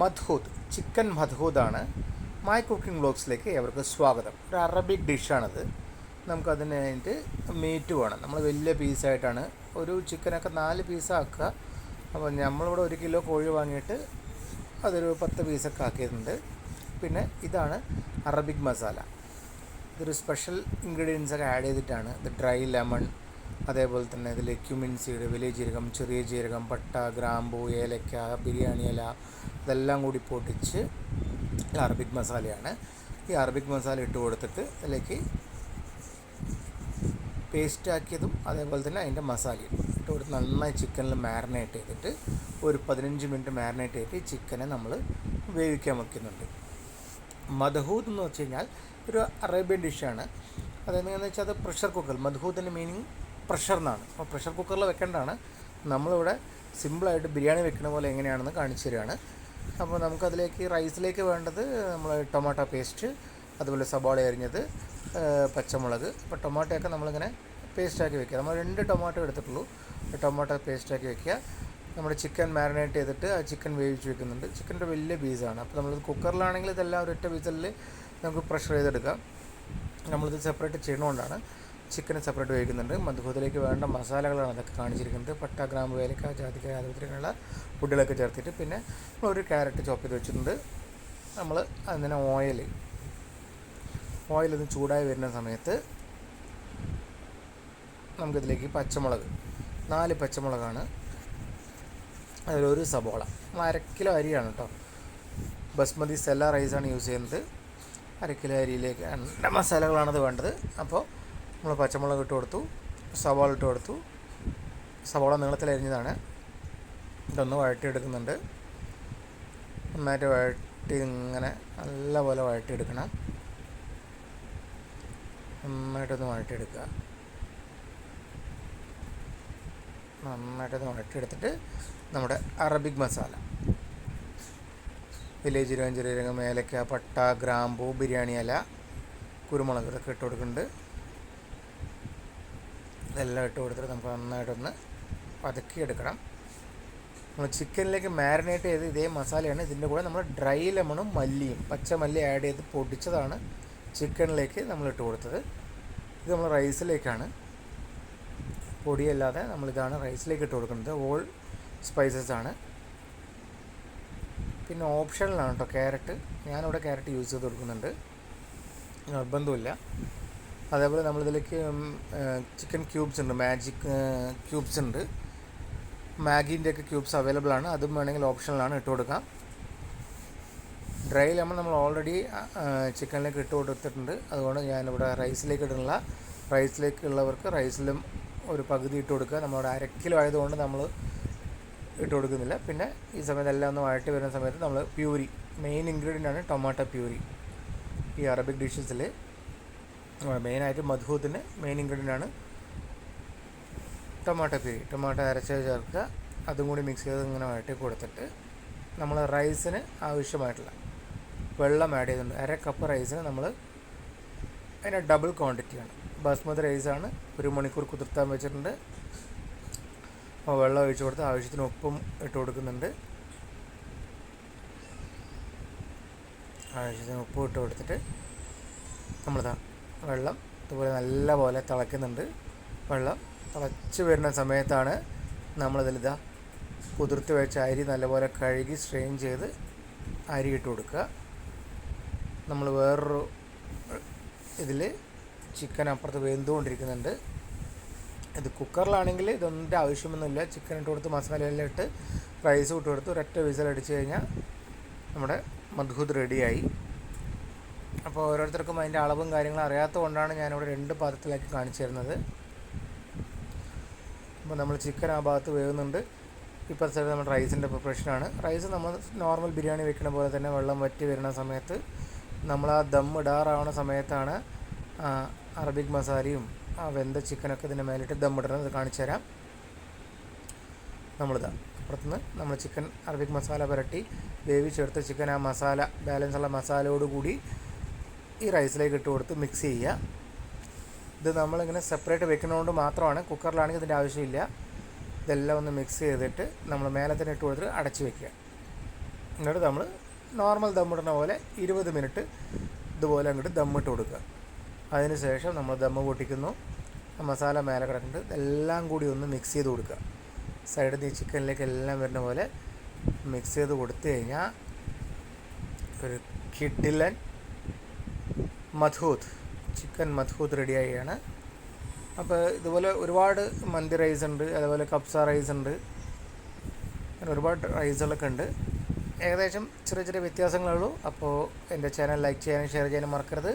മധൂദ് chicken മധൂദാണ് my cooking ബ്ലോഗ്സിലേക്ക് അവർക്ക് സ്വാഗതം. ഒരു അറബിക് ഡിഷാണിത്. നമുക്കതിന് വേണ്ടിയിട്ട് മീറ്റ് വേണം. നമ്മൾ വലിയ പീസായിട്ടാണ് ഒരു ചിക്കനൊക്കെ നാല് പീസാക്കുക അപ്പോൾ നമ്മളിവിടെ ഒരു കിലോ കോഴി വാങ്ങിയിട്ട് അതൊരു പത്ത് പീസൊക്കെ ആക്കിയിട്ടുണ്ട്. പിന്നെ ഇതാണ് അറബിക് മസാല. ഇതൊരു സ്പെഷ്യൽ ഇൻഗ്രീഡിയൻസ് ഒക്കെ ആഡ് ചെയ്തിട്ടാണ്. ഇത് ഡ്രൈ ലെമൺ അതേപോലെ തന്നെ ഇതിൽ ക്യുമിൻ സീഡ് വലിയ ജീരകം ചെറിയ ജീരകം പട്ട ഗ്രാമ്പു ഏലക്ക ബിരിയാണി ഇല ഇതെല്ലാം കൂടി പൊട്ടിച്ച് അറബിക് മസാലയാണ്. ഈ അറബിക് മസാല ഇട്ട് കൊടുത്തിട്ട് അതിലേക്ക് പേസ്റ്റാക്കിയതും അതേപോലെ തന്നെ അതിന്റെ മസാലയും ഇട്ട് കൊടുത്ത് നന്നായി ചിക്കനിൽ മാരിനേറ്റ് ചെയ്തിട്ട് ഒരു പതിനഞ്ച് മിനിറ്റ് മാരിനേറ്റ് ചെയ്തിട്ട് ചിക്കനെ നമ്മൾ വേവിക്കാൻ വയ്ക്കുന്നുണ്ട് മധഹൂദ് എന്ന് വെച്ച് കഴിഞ്ഞാൽ ഒരു അറേബ്യൻ ഡിഷാണ് അതെങ്ങനെയാണെന്ന് വെച്ചാൽ അത് പ്രഷർ കുക്കർ മധുഹൂദിന്റെ മീനിങ് പ്രഷർ എന്നാണ് അപ്പോൾ പ്രഷർ കുക്കറിൽ വെക്കേണ്ടതാണ്. നമ്മളിവിടെ സിമ്പിളായിട്ട് ബിരിയാണി വെക്കുന്ന പോലെ എങ്ങനെയാണെന്ന് കാണിച്ചു തരികയാണ് അപ്പോൾ നമുക്കതിലേക്ക് റൈസിലേക്ക് വേണ്ടത് നമ്മൾ ടൊമാറ്റോ പേസ്റ്റ് അതുപോലെ സവാള അരിഞ്ഞത് പച്ചമുളക്. അപ്പോൾ ടൊമാറ്റോയൊക്കെ നമ്മളിങ്ങനെ പേസ്റ്റാക്കി വെക്കുക. നമ്മൾ രണ്ട് ടൊമാറ്റോ എടുത്തിട്ടുള്ളൂ. ടൊമാറ്റോ പേസ്റ്റാക്കി വെക്കുക. നമ്മൾ ചിക്കൻ മാരിനേറ്റ് ചെയ്തിട്ട് ആ ചിക്കൻ വേവിച്ച് വെക്കുന്നുണ്ട്. ചിക്കന്റെ വലിയ പീസാണ്. അപ്പോൾ നമ്മൾ കുക്കറിലാണെങ്കിൽ ഇതെല്ലാം ഒരൊറ്റ പീസലിൽ നമുക്ക് പ്രഷർ ചെയ്തെടുക്കാം. നമ്മളിത് സെപ്പറേറ്റ് ചെയ്യണതുകൊണ്ടാണ് ചിക്കൻ സെപ്പറേറ്റ് ഉപയോഗിക്കുന്നുണ്ട് മധുഹൂതിലേക്ക് വേണ്ട മസാലകളാണ് അതൊക്കെ കാണിച്ചിരിക്കുന്നത്. പട്ട ഗ്രാമ്പ് വേലക്ക ജാതിക്ക അതുപോലെയുള്ള ഫുഡുകളൊക്കെ ചേർത്തിട്ട് പിന്നെ ഒരു ക്യാരറ്റ് ചോപ്പ് ചെയ്ത് വെച്ചിട്ടുണ്ട്. നമ്മൾ അതിനെ ഓയിൽ ഒന്ന് ചൂടായി വരുന്ന സമയത്ത് നമുക്കിതിലേക്ക് പച്ചമുളക് നാല് പച്ചമുളകാണ്. അതിലൊരു സബോള അര കിലോ അരിയാണ് കേട്ടോ ബസ്മതി സെല്ല റൈസാണ് യൂസ് ചെയ്യുന്നത്. അര കിലോ അരിയിലേക്ക് മസാലകളാണത് വേണ്ടത്. അപ്പോൾ നമ്മൾ പച്ചമുളക് ഇട്ട് കൊടുത്തു സവാള ഇട്ട് കൊടുത്തു. സവാള നീളത്തിൽ അരിഞ്ഞതാണ്. ഇതൊന്ന് വഴട്ടിയെടുക്കുന്നുണ്ട് നന്നായിട്ട് വഴട്ടി ഇങ്ങനെ നല്ലപോലെ വഴട്ടിയെടുക്കണം നന്നായിട്ടൊന്ന് വഴട്ടിയെടുക്കുക നന്നായിട്ടൊന്ന് വഴട്ടിയെടുത്തിട്ട് നമ്മുടെ അറബിക് മസാല. വലിയ ജീരകം ചെറിയ ഏലക്ക പട്ട ഗ്രാമ്പൂ ബിരിയാണി ഇല കുരുമുളക് ഇതൊക്കെ ഇട്ട് കൊടുക്കുന്നുണ്ട്. ഇതെല്ലാം ഇട്ട് കൊടുത്തിട്ട് നമുക്ക് നന്നായിട്ടൊന്ന് പതുക്കി എടുക്കണം നമ്മൾ ചിക്കനിലേക്ക് മാരിനേറ്റ് ചെയ്ത് ഇതേ മസാലയാണ്. ഇതിന്റെ കൂടെ നമ്മൾ ഡ്രൈ ലെമണും മല്ലിയും പച്ചമല്ലി ആഡ് ചെയ്ത് പൊടിച്ചതാണ് ചിക്കനിലേക്ക് നമ്മൾ ഇട്ട് കൊടുത്തത്. ഇത് നമ്മൾ റൈസിലേക്കാണ്. പൊടിയല്ലാതെ നമ്മളിതാണ് റൈസിലേക്ക് ഇട്ട് കൊടുക്കുന്നത്. ഓൾ സ്പൈസസ് ആണ്. പിന്നെ ഓപ്ഷനിലാണ് കേട്ടോ ക്യാരറ്റ്. ഞാനിവിടെ ക്യാരറ്റ് യൂസ് ചെയ്ത് കൊടുക്കുന്നുണ്ട്. നിർബന്ധമില്ല. അതേപോലെ നമ്മളിതിലേക്ക് ചിക്കൻ ക്യൂബ്സ് ഉണ്ട് മാജിക് ക്യൂബ്സ് ഉണ്ട്. മാഗീന്റെ ഒക്കെ ക്യൂബ്സ് അവൈലബിൾ ആണ്. അതും വേണമെങ്കിൽ ഓപ്ഷനിലാണ് ഇട്ട് കൊടുക്കാം. ഡ്രൈ ലെമൺ നമ്മൾ ഓൾറെഡി ചിക്കനിലേക്ക് ഇട്ട് കൊടുത്തിട്ടുണ്ട്. അതുകൊണ്ട് ഞാനിവിടെ റൈസിലേക്ക് ഇടുന്നില്ല. റൈസിലേക്ക് ഉള്ളവർക്ക് റൈസിലും ഒരു പകുതി ഇട്ട് കൊടുക്കുക. നമ്മളവിടെ അരക്കിലും കിലോ ആയതുകൊണ്ട് നമ്മൾ ഇട്ട് കൊടുക്കുന്നില്ല. പിന്നെ ഈ സമയത്ത് എല്ലാം ഒന്ന് വഴട്ടി വരുന്ന സമയത്ത് നമ്മൾ പ്യൂരി മെയിൻ ഇൻഗ്രീഡിയന്റ് ആണ് ടൊമാറ്റോ പ്യൂരി ഈ അറബിക് ഡിഷസിൽ മെയിനായിട്ട് മധുഹൂത്തിന്റെ മെയിൻ ഇൻഗ്രീഡിയന്റ് ആണ് ടൊമാറ്റോ പ്യൂരി ടൊമാറ്റോ അരച്ച് ചേർക്കുക. അതും കൂടി മിക്സ് ചെയ്ത് ഇങ്ങനെ വഴട്ടി കൊടുത്തിട്ട് നമ്മൾ റൈസിന് ആവശ്യമായിട്ടുള്ള വെള്ളം ആഡ് ചെയ്തിട്ടുണ്ട് അര കപ്പ് റൈസിന് നമ്മൾ അതിന്റെ ഡബിൾ ക്വാണ്ടിറ്റിയാണ് ബാസ്മതി റൈസാണ് ഒരു മണിക്കൂർ കുതിർത്താൻ വെച്ചിട്ടുണ്ട്. അപ്പോൾ വെള്ളം ഒഴിച്ച് കൊടുത്ത് ആവശ്യത്തിന് ഉപ്പും ഇട്ട് കൊടുക്കുന്നുണ്ട്. ആവശ്യത്തിന് ഉപ്പും ഇട്ട് കൊടുത്തിട്ട് നമ്മളിതാ വെള്ളം ഇതുപോലെ നല്ല പോലെ തിളയ്ക്കുന്നുണ്ട്. വെള്ളം തിളച്ച് വരുന്ന സമയത്താണ് നമ്മളിതിലിതാ കുതിർത്ത് വെച്ച അരി നല്ലപോലെ കഴുകി സ്ട്രെയിൻ ചെയ്ത് അരി ഇട്ട് കൊടുക്കുക. നമ്മൾ വേറൊരു ഇതിൽ ചിക്കൻ അപ്പുറത്ത് വെന്തുകൊണ്ടിരിക്കുന്നുണ്ട്. ഇത് കുക്കറിലാണെങ്കിൽ ഇതൊന്നിന്റെ ആവശ്യമൊന്നുമില്ല. ചിക്കൻ ഇട്ട് കൊടുത്ത് മസാലയെല്ലാം ഇട്ട് റൈസ് ഇട്ട് കൊടുത്ത് ഒരൊറ്റ വിസൽ അടിച്ച് കഴിഞ്ഞാൽ നമ്മുടെ മധുഹൂദ് റെഡിയായി അപ്പോൾ ഓരോരുത്തർക്കും അതിന്റെ അളവും കാര്യങ്ങളും അറിയാത്തത് കൊണ്ടാണ് ഞാനിവിടെ രണ്ട് പാത്രത്തിലാക്കി കാണിച്ചു തരുന്നത് അപ്പോൾ നമ്മൾ ചിക്കൻ ആ ഭാഗത്ത് വേവുന്നുണ്ട്. ഇപ്പോൾ സൈഡ് നമ്മൾ റൈസിന്റെ പ്രിപ്പറേഷനാണ് റൈസ് നമ്മൾ നോർമൽ ബിരിയാണി വെക്കുന്ന പോലെ തന്നെ വെള്ളം വറ്റി വരുന്ന സമയത്ത് നമ്മൾ ആ ദം ഇടാറാവുന്ന സമയത്താണ് അറബിക് മസാലയും ആ വെന്ത ചിക്കനൊക്കെ ഇതിന്റെ മേലിട്ട് ദം ഇടുന്നത് കാണിച്ചു തരാം. നമ്മളിതാ അപ്പുറത്തുനിന്ന് നമ്മൾ ചിക്കൻ അറബിക് മസാല പുരട്ടി വേവിച്ചെടുത്ത ചിക്കൻ ആ മസാല ബാലൻസുള്ള മസാലയോടുകൂടി മസാലയോട് കൂടി ഈ റൈസിലേക്ക് ഇട്ട് കൊടുത്ത് മിക്സ് ചെയ്യുക. ഇത് നമ്മളിങ്ങനെ സെപ്പറേറ്റ് വെക്കുന്നതുകൊണ്ട് മാത്രമാണ് കുക്കറിലാണെങ്കിൽ ഇതിന്റെ ആവശ്യമില്ല. ഇതെല്ലാം ഒന്ന് മിക്സ് ചെയ്തിട്ട് നമ്മൾ മേലെ തന്നെ ഇട്ട് കൊടുത്തിട്ട് അടച്ച് വെക്കുക. എന്നിട്ട് നമ്മൾ നോർമൽ ദമ്മിടുന്ന പോലെ ഇരുപത് മിനിറ്റ് ഇതുപോലെ അങ്ങോട്ട് ദമ്മിട്ട് കൊടുക്കുക. അതിന് ശേഷം നമ്മൾ ദമ്മ് പൊട്ടിക്കുന്നു. മസാല മേലെ കിടക്കുന്നുണ്ട്. ഇതെല്ലാം കൂടി ഒന്ന് മിക്സ് ചെയ്ത് കൊടുക്കുക. സൈഡിൽ നിന്ന് ചിക്കനിലേക്ക് എല്ലാം വരുന്ന പോലെ മിക്സ് ചെയ്ത് കൊടുത്തു കഴിഞ്ഞാൽ ഒരു കിഡിലൻ മധൂത്ത് ചിക്കൻ മധൂത് റെഡിയായാണ്. അപ്പോൾ ഇതുപോലെ ഒരുപാട് മന്തി റൈസ് ഉണ്ട് അതുപോലെ കപ്സ റൈസ് ഉണ്ട്. അങ്ങനെ ഒരുപാട് റൈസുകളൊക്കെ ഉണ്ട്. ഏകദേശം ചെറിയ ചെറിയ വ്യത്യാസങ്ങളുള്ളൂ അപ്പോൾ എന്റെ ചാനൽ ലൈക്ക് ചെയ്യാനും ഷെയർ ചെയ്യാനും മറക്കരുത്.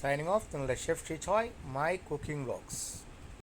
സൈനിങ് ഓഫ് നിങ്ങളുടെ ഷെഫ് ഷിച്ചോയ് മൈ കുക്കിംഗ് വ്ളോഗ്സ്